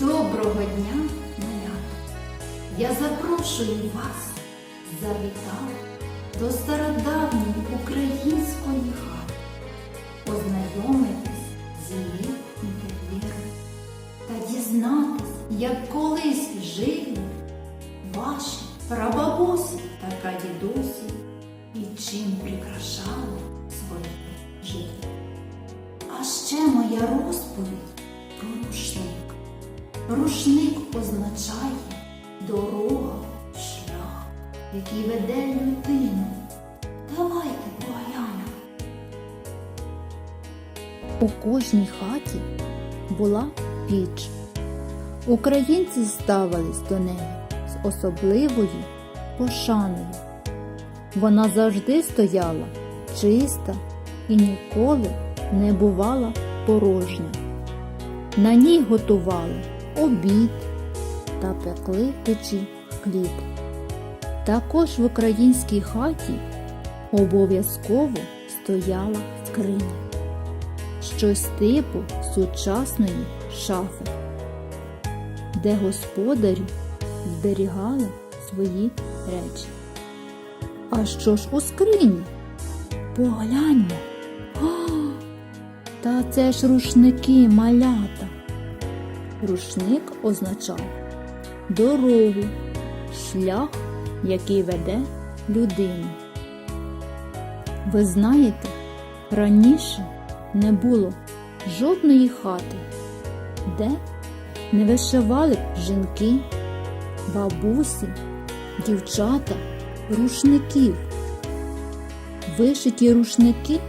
Доброго дня, малята! Я запрошую вас завітати до стародавньої української хати, познайомитись з її інтер'єром та дізнатись, як колись жили ваші прабабусі та прадідусі і чим прикрашали своє життя. А ще моя розповідь про рушник. Рушник означає дорога, шлях, який веде людину. Давайте поглянемо. У кожній хаті була піч. Українці ставились до неї з особливою пошаною. Вона завжди стояла чиста і ніколи не бувала порожня. На ній готували обід та пекли в печі хліб. Також в українській хаті обов'язково стояла скриня щось типу сучасної шафи, де господарі зберігали свої речі. А що ж у скрині? Погляньмо. Та це ж рушники малята. Рушник означав дорогу, шлях, який веде людину. Ви знаєте, раніше не було жодної хати, де не вишивали б жінки, бабусі, дівчата, рушників. Вишиті рушники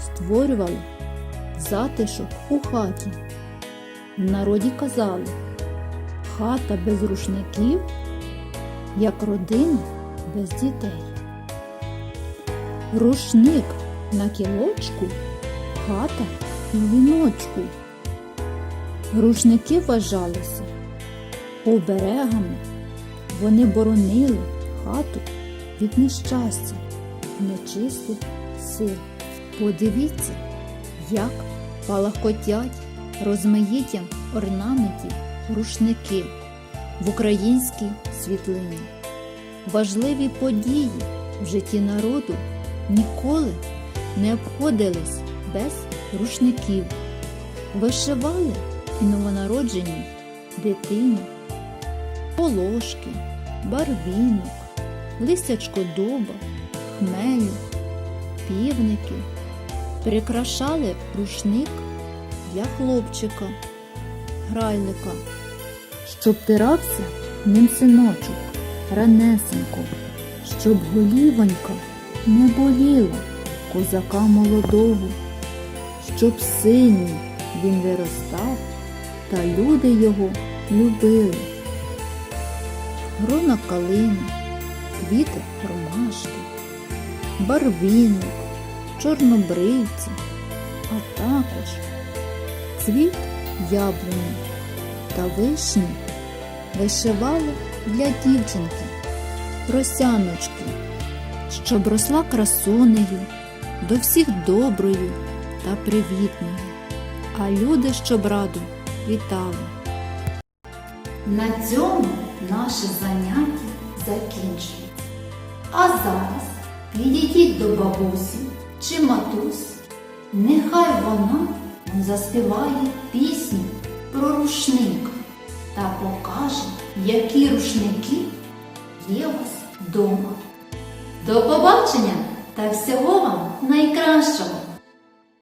створювали затишок у хаті. В народі казали, хата без рушників, як родина без дітей. Рушник на кілочку хата у віночку. Рушники вважалися оберегами. Вони боронили хату від нещастя, нечистих сил. Подивіться, як палахкотять розмаїттям орнаментів рушники в українській світлині. Важливі події в житті народу ніколи не обходились без рушників. Вишивали і новонародженій дитині, полошки, барвінок, листячко дуба, хмелю, півники. Прикрашали рушник для хлопчика, грайлика, щоб тирався ним синочок, ранесенько, щоб голівонька не боліла козака молодого, щоб синій він виростав, та люди його любили. Грона калини, квіти ромашки, барвінок, чорнобривці, а також цвіт яблуні та вишні вишивали для дівчинки росяночки, щоб росла красунею, до всіх доброю та привітною, а люди, щоб раду вітали. На цьому наше заняття закінчується. А зараз підійдіть до бабусі чи матусі, нехай вона заспіває пісню про рушник та покаже, які рушники є у вас вдома. До побачення та всього вам найкращого!